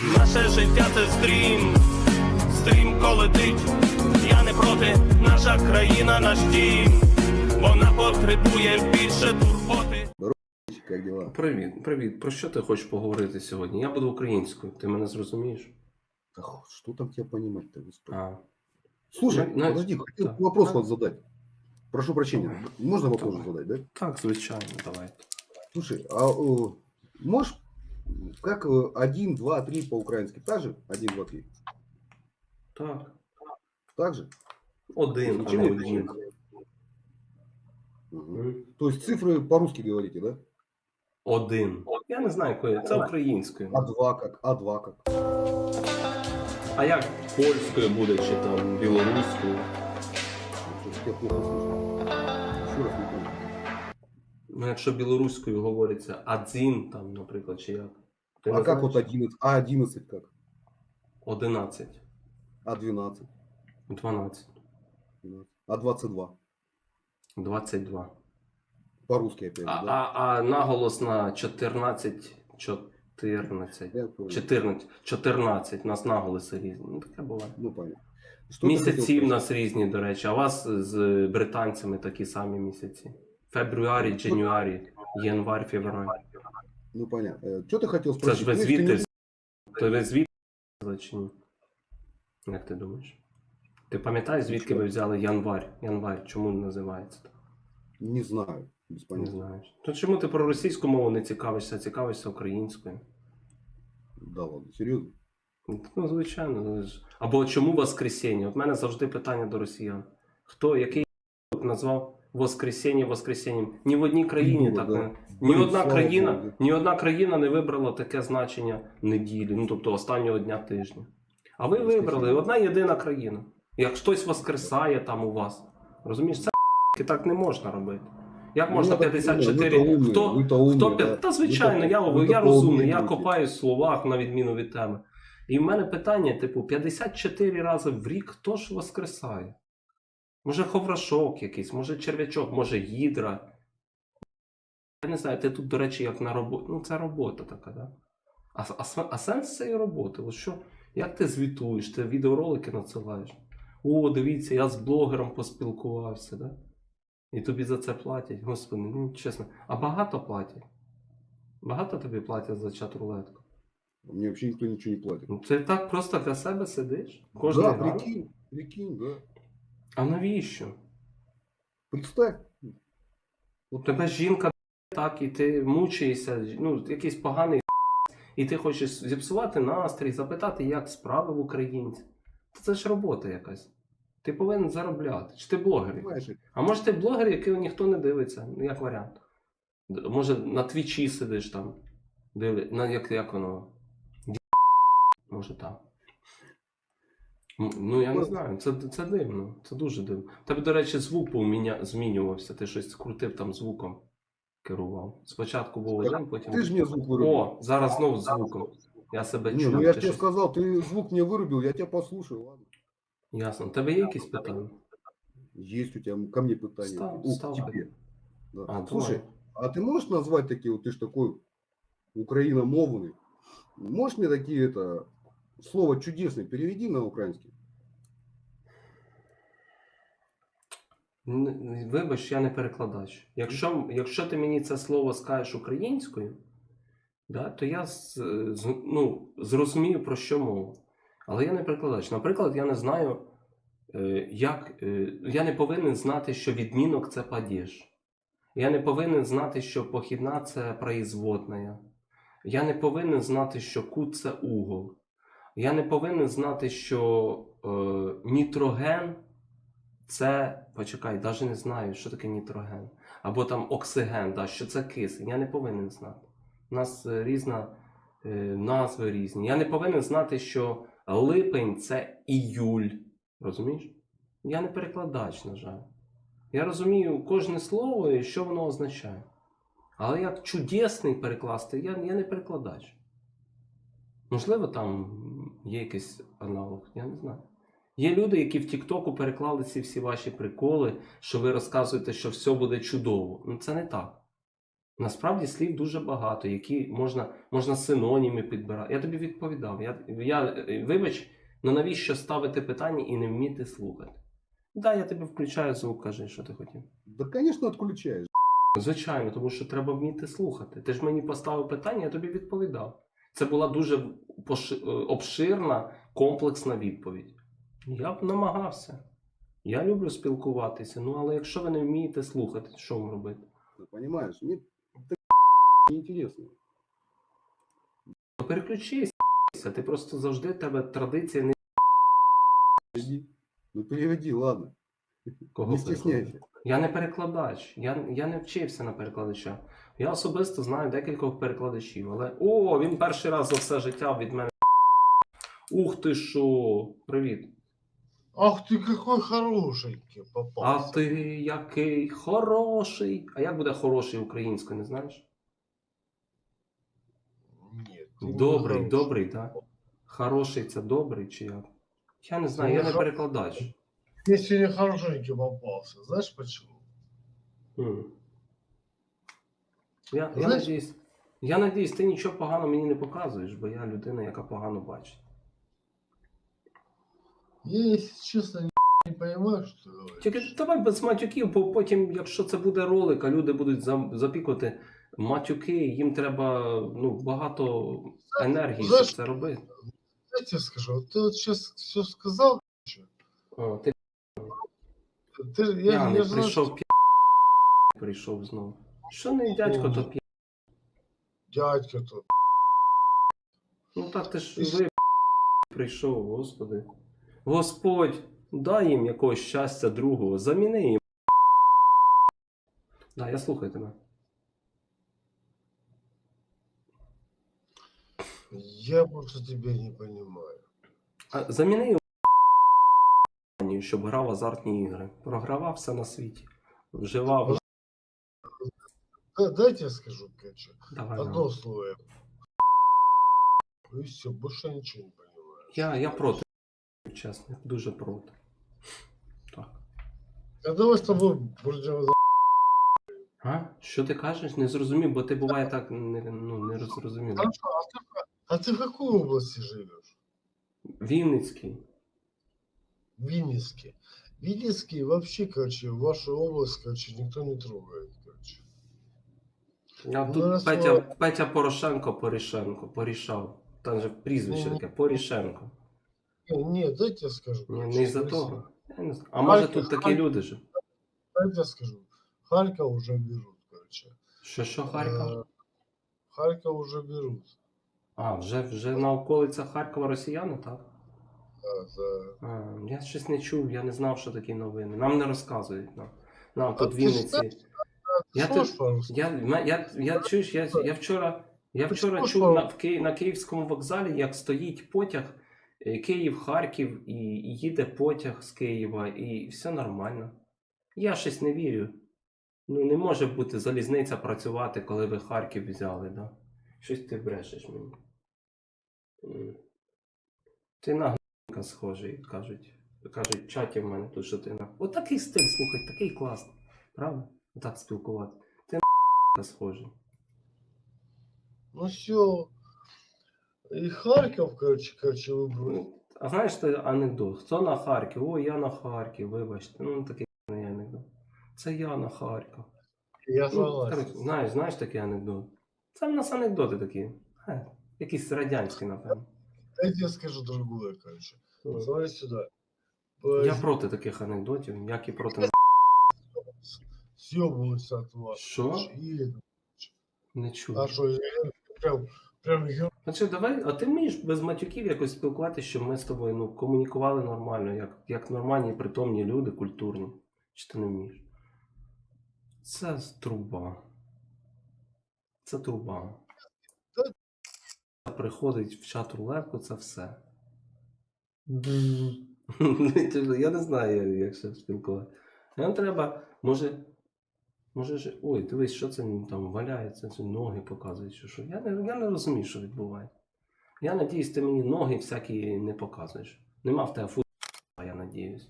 Наше життя це стрім, стрімко летить. Я не проти, наша країна наш дім. Вона потребує більше турботи. Привіт, привіт. Про що ти хочеш поговорити сьогодні? Я буду українською. Ти мене зрозумієш? Х- что там тебя понимать-то, господи? А, Слушай, ну, подожди, хотел да. вопрос Да. вот задать. Прошу прощения, можно вопрос Давай. задать, да? так, звичайно, давай. Слушай, а э, можешь, как э, один, два, три по-украински? Так же? Один, два, три. Так. Так же? Один, а Ничего не не один. отличается. Мгм. М? То есть цифры по-русски говорите, да? Один. Я не знаю, якою. Це українською. А два как? А два как? А як польською буде, чи там білоруською? Что-то я плохо слышу. Еще раз не понял. Ну, якщо білоруською говориться один, там, наприклад, чи як? Ти А как знаєш? вот 11? А 11 как? Одинадцять. А 12? Дванадцять. 12. А 22? Двадцять два. По-русски опять А, да? а, а наголос на 14, 14. Я понял. 14, 14, у нас наголоси різні. Ну, таке буває. Ну, понятно. Что ты хотел Місяці в нас різні, до речі, а у вас з британцями такі самі місяці. Фебруарі, Джануарі, январь, февраль. Ну, понятно. Что ты хотел Це ж Ну, звідти то ви звідти? Як ти думаєш? Ти пам'ятаєш, звідки ви взяли январь? Январь, чому називається так? Не знаю. Без Не понятия. знаєш. То чому ти про російську мову не цікавишся, а цікавишся українською? Да ладно, серьезно? Ну, звичайно. ну, ж. Або чому Воскресіння? От в мене завжди питання до росіян. Хто, який назвав Воскресіння Воскресінням? Ні в одній країні Придумав, так да. не. Ні одна країна, ні одна країна не вибрала таке значення неділі, ну тобто останнього дня тижня. А ви вибрали одна єдина країна. Як хтось воскресає там у вас. Розумієш, це так не можна робити. Як можна Ну, 54. ви Хто, хто Та звичайно, я, я розумний, я копаю в словах на відміну від теми. І в мене питання: типу, 54 рази в рік хто ж воскресає? Може, ховрашок якийсь, може черв'ячок, може гідра. Я не знаю, ти тут, до речі, як на роботі. Ну, це робота така, да? А, а, а сенс цієї роботи? От що, як ти звітуєш, ти відеоролики надсилаєш? О, дивіться, я з блогером поспілкувався, да? І тобі за це платять. Господи, ну чесно. А багато платять? Багато тобі платять за чат рулетку? Мне вообще никто ничего не платит. Ну, ти так просто для себе сидиш? Кожен да, прикинь, прикинь, да. А навіщо? Представь. У тебе жінка так, і ти мучаєшся, ну, якийсь поганий і ти хочеш зіпсувати настрій, запитати, як справи в українців. Це ж робота якась. Ти повинен заробляти. Чи ти блогер? А може ти блогер, який ніхто не дивиться, ну як варіант. Може на твічі сидиш там, дивлять, на як, як воно. Може там. М, Ну я не знаю, це, це дивно, це дуже дивно. У Тебе, до речі, звук був міня... змінювався, ти щось крутив там звуком, керував. Спочатку був Так один, потім. ты же мне звук вырубил. О, зараз знов звуком. Я себе не, чую. ну я ти же тебе щось- сказал, ты звук мне вырубил, я тебя послушаю, ладно. Ясно. У тебе є якісь питання? Есть у тебя ко мне пытания. Став- О, став тебе. питання. Да. А, Слушай, давай. а ты можешь назвать такие, вот ты ж такой украиномовный, можешь мне такие это слово чудесный переведи на украинский? Вибач, я не перекладач. Якщо, якщо ти мені це слово скажеш українською, да, то я з- ну, зрозумію, про що мова. Але я не перекладач. Наприклад, я не знаю, е, як. е, я не повинен знати, що відмінок це падіж. Я не повинен знати, що похідна це производна. Я не повинен знати, що кут це угол. Я не повинен знати, що е, нітроген це. Почекай, навіть не знаю, що таке нітроген. Або там оксиген, да, що це кисень. Я не повинен знати. У нас різна е, назви різні. Я не повинен знати, що липень це іюль. Розумієш? Я не перекладач, на жаль. Я розумію кожне слово і що воно означає. Але як чудесний перекласти, я, я не перекладач. Можливо, там є якийсь аналог, я не знаю. Є люди, які в Тіктоку переклали ці всі ваші приколи, що ви розказуєте, що все буде чудово. Ну це не так. Насправді слів дуже багато, які можна, можна синоніми підбирати. Я тобі відповідав. Я, я, вибач, ну навіщо ставити питання і не вміти слухати? Да, я тобі включаю звук, кажи, що ти хотів. Да, конечно, отключаешь. Звичайно, тому що треба вміти слухати. Ти ж мені поставив питання, я тобі відповідав. Це була дуже е, обширна, комплексна відповідь. Я б намагався. Я люблю спілкуватися, ну але якщо ви не вмієте слухати, що вам робити? Ну, Понимаешь? Мне это неинтересно. Ну, переключись, ти просто завжди тебе традиція не. Ну переведи, ладно. Кого Не стесняйся. Я не перекладач, я, я не вчився на перекладача. Я особисто знаю декількох перекладачів, але о, він перший раз за все життя від мене. Ух ти що! Привіт! Ах ты какой хорошенький А попался. ти який хороший. А як буде хороший українською, не знаєш? Не Добрий, хороший. добрий, так? Хороший це добрий чи як? Я не знаю, я не перекладач. Мне сегодня хорошенький попался. Знаешь почему? Я, я, надіюсь, я надіюсь, ти нічого поганого мені не показуєш, бо я людина, яка погано бачить. Я, если честно, не, не понимаю, что ты говоришь. Тільки давай без матюків, бо потім, якщо це буде ролик, а люди будуть запікувати матюки, їм треба ну, багато енергії, щоб це робити. Я тебе скажу, ты вот сейчас все сказал, О, ти ты, я, я, знаю, прийшов, п'яний прийшов знову. Що не дядько, то п'яний. дядька тут. Ну так ти ж І ви прийшов, господи. Господь, дай їм якогось щастя другого, заміни їм. Да, я слухаю тебе. Я просто тебя не понимаю. А заміни його щоб грав азартні ігри. Програвав все на світі. Вживав. Да, дайте я скажу, короче. Давай, Одно давай. слово. я- И все, больше я ничего не понимаю. Я, я проти, чесно, дуже проти. Так. А давай с тобой будем А? Що ти кажеш? Не зрозумів, бо ти буває так не, ну, не зрозумів. Хорошо, а ты, а ты в какой области живешь? Вінницький. В Винницке. Вообще, короче, вашу область, короче, никто не трогает, короче. А Ну, тут раз Петя, ви- Петя Порошенко Порішенко, порішав. Там же прізвище Ну, таке Порішенко. Не, дайте я скажу. Ні, короче, не із-за того. Я не знаю. А може тут такі люди ж? Дайте я скажу. Харьков уже берут, короче. Що, що Харків? Э, Харьков уже берут. А, вже, вже на околицях Харкова росіяни, так? За... А, я щось не чув, я не знав, що такі новини. Нам не розказують. Нам, нам тут в Вінниці. Я, ти- по-русски? я, я, я, чуєш, я, я вчора, я вчора чув на, в Ки, на Київському вокзалі, як стоїть потяг е, Київ-Харків, і, і їде потяг з Києва, і все нормально. Я щось не вірю. Ну, не може бути залізниця працювати, коли ви Харків взяли, да? Щось ти брешеш мені. Ти на гника схожий, кажуть. Кажуть, в чаті в мене тут, що ти на. От такий стиль, слухай, такий класний. Правда? Так спілкувати. Ти на схожий. Ну все. И Харьков, короче, короче, выбрали. Ну, а знаєш ти анекдот? Хто на Харків? О, я на Харків, вибачте. Ну, такий не анекдот. Це я на Харків. Я Ну, согласен. коротше, знаєш, знаєш такий анекдот? Це в нас анекдоти такі. Е, якісь радянські, напевно Дайте я скажу другое, короче. Смотри сюда. Я проти таких анекдотів, як і проти Съебываются от вас. Що? короче, И... не чую. А что, я прям, прям ё- Значить, давай, а ти вмієш без матюків якось спілкуватися, щоб ми з тобою ну, комунікували нормально, як, як нормальні притомні люди, культурні. Чи ти не вмієш? Це з труба. Це труба. Приходить в чат рулетку, це все. Я не знаю, як ще спілкувати. Нам треба, може. Може ж. Ой, дивись, що це там валяється, це ноги показують, що. Я не, я не розумію, що відбувається. Я надіюсь, ти мені ноги всякі не показуєш. Нема в тебе футбола, я надіюсь.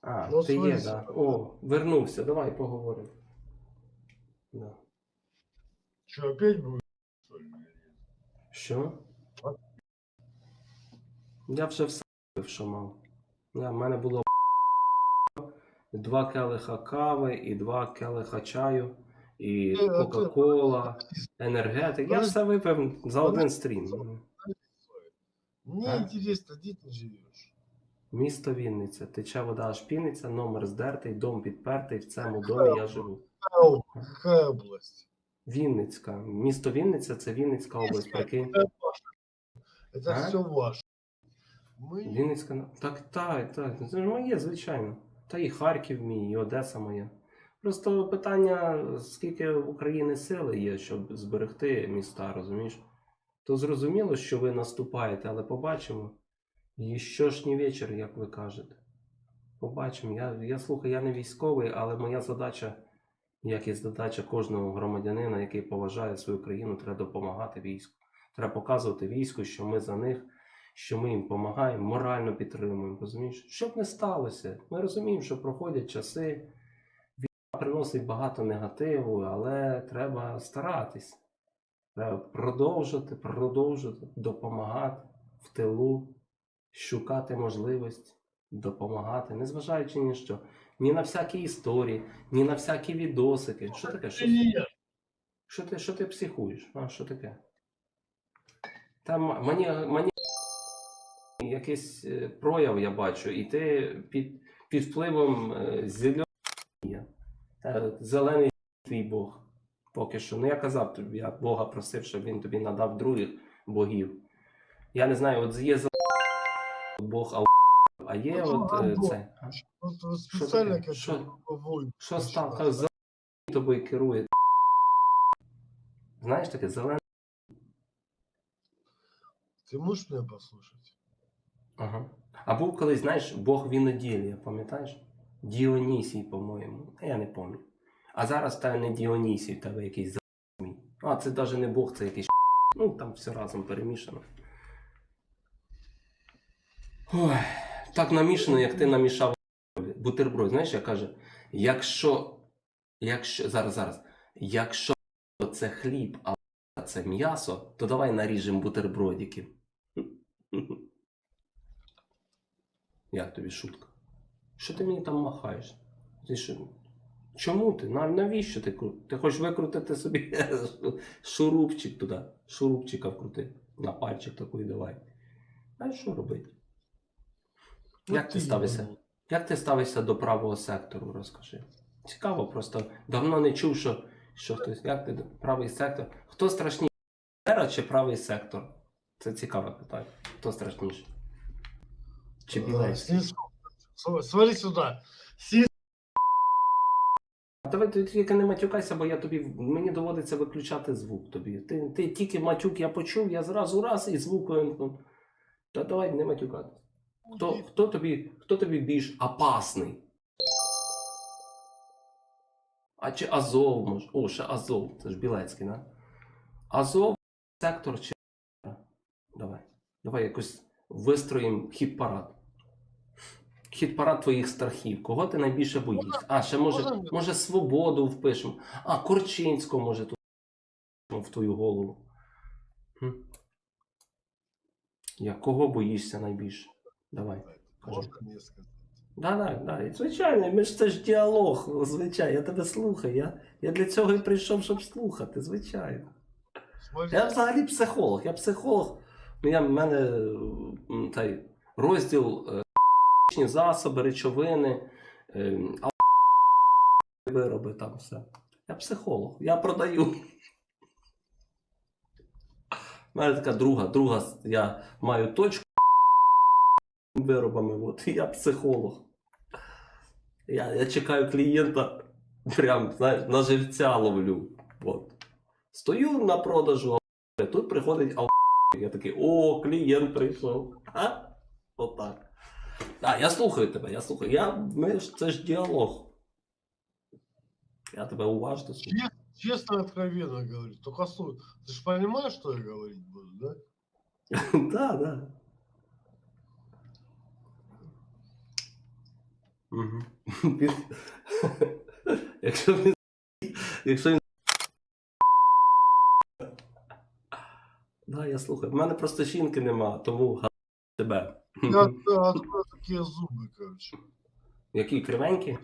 А, Ну, ти є, смотри, да. О, вернувся, давай поговоримо. Да. Что, опять будет? что? Що? Я вже все випив, що мав. Я, в мене було два келиха кави і два келиха чаю, і Е, ти- Кока-Кола, енергетик. Я все випив за один стрім. Мне А? интересно, где ты живешь? Місто Вінниця. Тече вода аж піниться, номер здертий, дом підпертий, в цьому домі я живу. Какая область? Вінницька. Місто Вінниця це Вінницька область, прикинь. Это А? все ваше. Мы Вінницька. Так, так, так. Це ж моє, звичайно. Та і Харків мій, і Одеса моя. Просто питання, скільки в Україні сили є, щоб зберегти міста, розумієш? То зрозуміло, що ви наступаєте, але побачимо. І що ж не вечір, як ви кажете. Побачимо. Я, я слухаю, я не військовий, але моя задача, як і задача кожного громадянина, який поважає свою країну, треба допомагати війську. Треба показувати війську, що ми за них, що ми їм допомагаємо, морально підтримуємо. Розумієш? Щоб не сталося. Ми розуміємо, що проходять часи, війна приносить багато негативу, але треба старатись. Треба продовжувати, продовжувати, допомагати в тилу, шукати можливість допомагати, незважаючи ні що. Ні на всякі історії, ні на всякі відосики. Що таке? Що, що ти, що ти психуєш? А, що таке? Там мені, мені якийсь е, прояв я бачу, і ти під, під впливом е, зеленого зелений твій Бог. Поки що. Ну я казав тобі, я Бога просив, щоб він тобі надав других богів. Я не знаю, от є Бог, а, а є Ну, от е, це. войну. Що став? Хай зелений тобою керує. Знаєш таке, зелений. Ты можешь меня послушать? Ага. А був колись, знаєш, Бог виноділля, пам'ятаєш? Діонісій, по-моєму. Я не пам'ятаю. А зараз та не Діонісій, в тебе якийсь замій. А, це навіть не Бог, це якийсь Ну, там все разом перемішано. Ой, так намішано, як ти намішав бутерброд. Знаєш, я каже, якщо, якщо, зараз, зараз, якщо це хліб, а це м'ясо, то давай наріжемо бутербродиків. Як тобі шутка? Що ти мені там махаєш? Ти що? Чому ти? Нав- Навіщо ти Ти хочеш викрутити собі шурупчик туди, шурупчика вкрути. На пальчик такий давай. А що робити? Як ти ставишся? Як ти ставишся до правого сектору, розкажи. Цікаво, просто давно не чув, що, що хтось. Як ти до- правий сектор? Хто страшніше? Ера чи правий сектор? Це цікаве питання. Хто страшніше? Чи А, Білецький? Смотри сюда. Син- А Давай ти тільки не матюкайся, бо я тобі мені доводиться виключати звук тобі. Ти, ти тільки матюк я почув, я зразу раз і звук вимкнув. Та давай не матюкатися. Хто, хто, тобі, хто тобі більш опасний? А чи Азов може? О, ще Азов, це ж Білецький, да? Азов, сектор чи. Давай. Давай якось вистроїмо хіт-парад. Хіт-парад твоїх страхів. Кого ти найбільше боїшся? А, ще може, може свободу впишемо. А, Корчинського може тут в твою голову. Я кого боїшся найбільше? Давай. Можно мне сказать? Да, да, да. Звичайно, ми ж це ж діалог, звичайно, я тебе слухаю. Я, я для цього і прийшов, щоб слухати, звичайно. Я взагалі психолог. Я психолог. Ну, Я, в мене той, розділ е, засоби, речовини, е, ал- вироби там все. Я психолог, я продаю. У мене така друга, друга, я маю точку виробами, от, і я психолог. Я, я чекаю клієнта, прям, знаєш, на живця ловлю. От. Стою на продажу, а тут приходить ал. Я такий, о, клієнт прийшов. А? Отак. А, я слухаю тебе, я слухаю. Я, ми ж, це ж діалог. Я тебе уважно слухаю. честно, честно, откровенно говорю. Только слушай, ты же понимаешь, что я говорить буду, да? Да, да. Угу. Якщо він. Якщо він. Да, я слухаю. В мене просто жінки нема, тому га тебе. Я откуда откуда такие зубы, короче? Які кривенькі?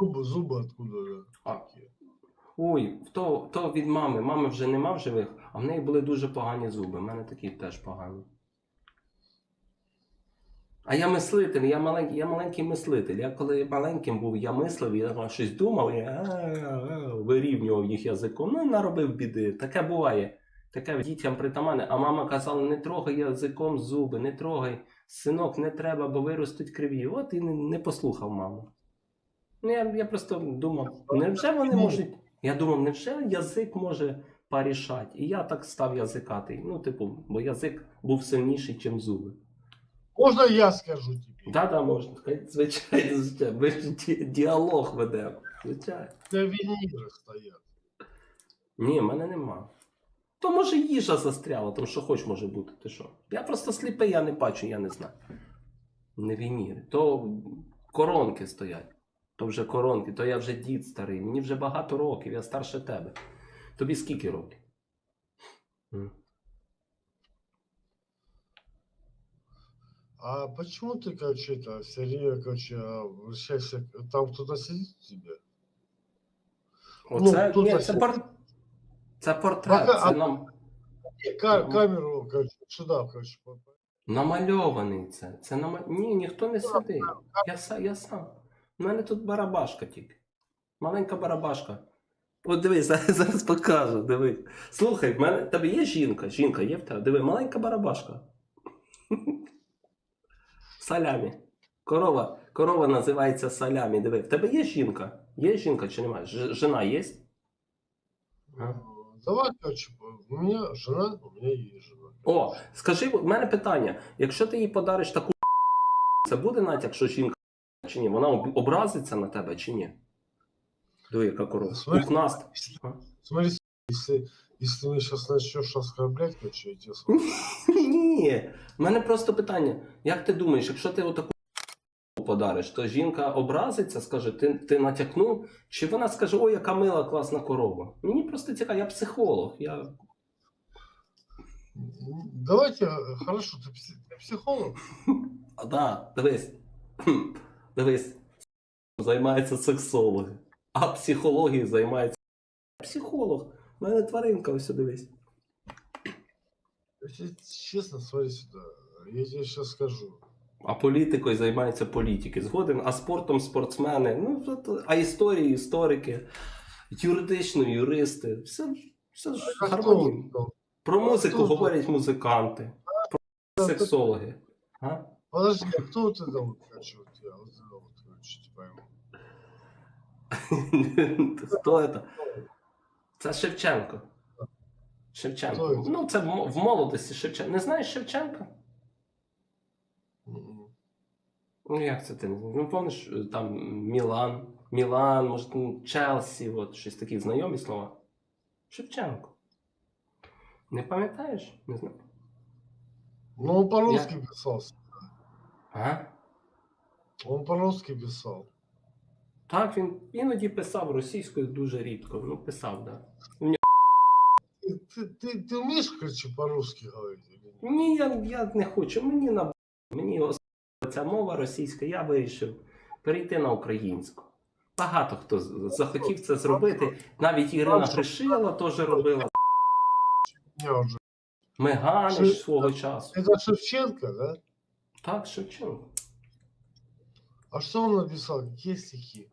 Зубы, зубы откуда, да? А. Такие. Ой, то, то від мами. Мами вже нема в живих, а в неї були дуже погані зуби. У мене такі теж погані. А я мислитель, я маленький, я маленький мислитель. Я коли маленьким був, я мислив, я щось думав, я вирівнював їх язиком. Ну, наробив біди. Таке буває. Таке дітям притаманне. А мама казала, не трогай язиком зуби, не трогай. Синок, не треба, бо виростуть криві. От і не, не послухав маму. Ну, я, я просто думав, невже вони можуть. Я думав, невже язик може порішати? І я так став язикатий. Ну, типу, бо язик був сильніший, ніж зуби. Можно я скажу тебе? Да, да, можна звичайно, звичайно. Ми ж ді- діалог ведемо. Звичайно. У тебя виниры стоят. Ні, в мене нема. То може їжа застряла, там що хоч може бути. Ти що? Я просто сліпий, я не бачу, я не знаю. Не вініри. То коронки стоять. То вже коронки, то я вже дід старий. Мені вже багато років, я старше тебе. Тобі скільки років? М. А почему ты, короче, это, все время, короче, обращаешься, там кто-то сидит у тебя? Оце, Ну, ні, це, пор... це портрет, Пока- це а- нам ка- камеру, короче, сюда, короче. намальований це. це нам... Ні, ніхто не сидить. Я, са... я сам. У мене тут барабашка тільки. Маленька барабашка. От дивись, зараз, зараз покажу, дивись. Слухай, в мене тебе є жінка? Жінка є в тебе? Диви, маленька барабашка. Салямі. Корова. Корова називається салямі. Диви, в тебе є жінка? Є жінка чи немає? Ж... Жена є? А? Э, Давай, короче, у меня жена, у меня есть жена. О, скажи, в мене питання. Якщо ти їй подариш таку це буде натяк, що жінка чи ні? Вона образиться на тебе чи ні? Диви, яка корова. Смотри. Пухнаста. Смотри, если, если ты меня сейчас начнешь оскорблять, короче, я тебе. Ні. В мене просто питання. Як ти думаєш, якщо ти отаку подариш, то жінка образиться, скаже, ти, ти натякнув, чи вона скаже, ой, яка мила класна корова? Мені просто цікаво, я психолог. Я... Давайте, э, хорошо, ты, пси- ты психолог? А, да, дивись. Хм, Дивись. Займаються сексологи. А психологією займається. Психолог. У мене тваринка ось дивись. Если честно, смотри сюда. Я тебе сейчас скажу. А політикою займаються політики. Згоден, а спортом спортсмени. Ну, а історії, історики, юридично, юристи. Все, все ж гармонійно. Про музику хто- говорять музиканти, про сексологи. А? Подожди, а кто вот, короче, типа ему? Хто це? Це Шевченко. Шевченко. Це? Ну, це в молодості Шевченко. Не знаєш Шевченка? Ну, як це ти? Ну, помниш, там Мілан, Мілан, може, там Челсі, от щось такі знайомі слова. Шевченко. Не пам'ятаєш? Не знаю. Ну, он по-русски писал. А? Он по-русски писал. Так, він іноді писав російською дуже рідко. Ну, писав, так. Да Ты, ты, ты, ты умеешь, короче, по-русски говорить? или нет? Ні, я, я не хочу. Мені на мені ос- ця мова російська, я вирішив перейти на українську. Багато хто з- захотів це зробити. Навіть Ірина Гришила теж робила. У меня уже. Меганич свого часу. Это Шевченко, да? Так, Шевченко. А что он написал? Какие стихи?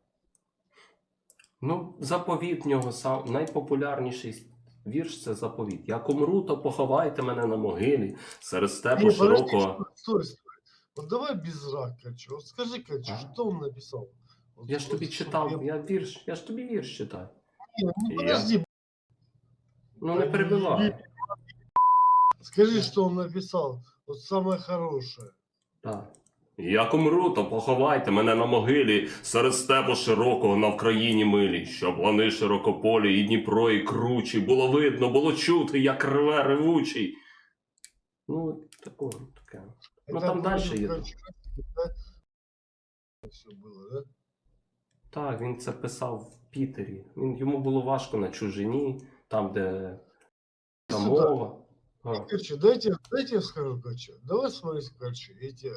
Ну, заповіт в нього сам найпопулярніший вірш це заповіт. Як умру, то поховайте мене на могилі серед степу Не, подожди, стой, стой. Вот давай без рак, короче. Вот скажи, короче, А? что он написал? Вот, Я ж тобі чтоб читав, я- я вірш, я ж тобі вірш читаю. Не, ну Я? подожди, Ну не перебивай. скажи, что он написал. Вот самое хорошее. Так. Як умру, то поховайте мене на могилі серед степу широкого на Вкраїні милій, щоб лани широкополі і Дніпро, і кручі, було видно, було чути, як рве ревучий. Ну, такого, таке. Ну, там будет, дальше едет. короче, да? все было, да? Так, він це писав в Пітері. Він, йому було важко на чужині, там, де та Сюди. мова. А, Короче, дайте, дайте я скажу, короче. Давай смотреть, короче, эти, э,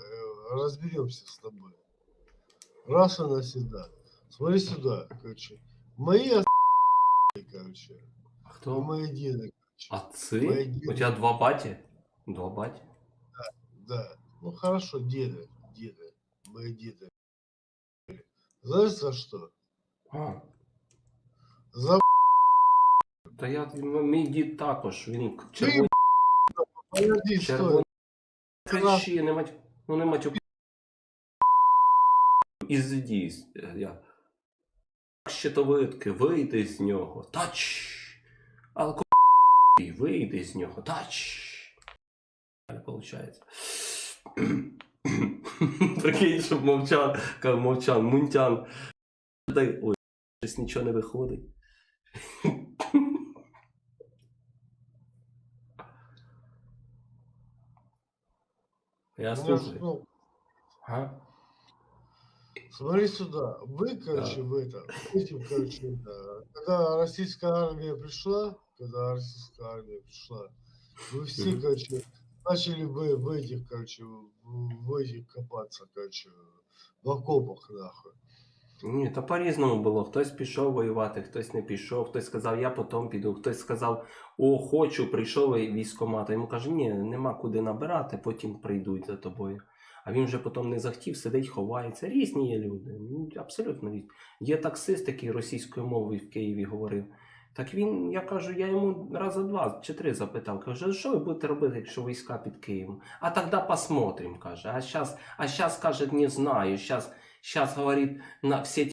разберемся с тобой. Раз и навсегда. Смотри сюда, короче. Мои ос- короче, и хто? мои деды, короче. А це? Мої У тебе два баті? Два баті? Да. Ну хорошо, деды, деды, мои деды. Знаешь за что? А, За та я, м- мій дід також, він червоний. Подожди, Червоний. стой. Кричи, не мать. Ну не матюк. Ізді. Я. Щитовидки, вийди з нього. Тач. Алко. Вийди з нього. Тач. Получається. Прикинь, щоб мовчан, кажу, мовчан, мунтян. Ой, щось нічого не виходить. Я У меня ж, слухаю. ну, Ага. Смотри сюда. Вы, короче, в это, этим, короче, это, когда российская армия пришла, когда российская армия пришла, вы все, Мгм. короче, начали вы в этих, короче, в этих копаться, короче, в окопах, нахуй. Ні, та по-різному було. Хтось пішов воювати, хтось не пішов, хтось сказав, я потім піду, хтось сказав, о, хочу, прийшов. А йому каже, ні, нема куди набирати, потім прийдуть за тобою. А він вже потім не захотів, сидить, ховається. Різні є люди. Ну, абсолютно різні. Є таксист, який російською мовою в Києві говорив. Так він, я кажу, я йому раза два чи три запитав. Кажу, що ви будете робити, якщо війська під Києвом? А тоді посмотрим, каже. А зараз, а щас, каже, не знаю. Сейчас, сейчас говорить, на всі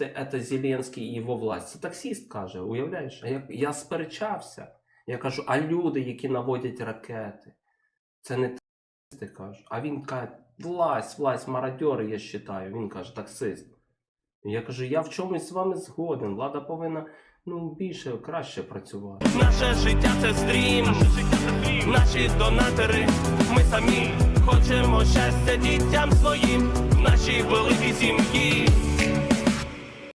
это Зеленський і його власть. Це таксист каже, уявляєш? Я, я сперечався. Я кажу, а люди, які наводять ракети, це не таксисти, кажу. А він каже, власть, власть, мародьори, я вважаю. Він каже, таксист. Я кажу, я в чомусь з вами згоден. Влада повинна ну, більше, краще працювати. Наше життя це стрім, наші донатори, ми самі хочемо щастя дітям своїм, в нашій великій сім'ї.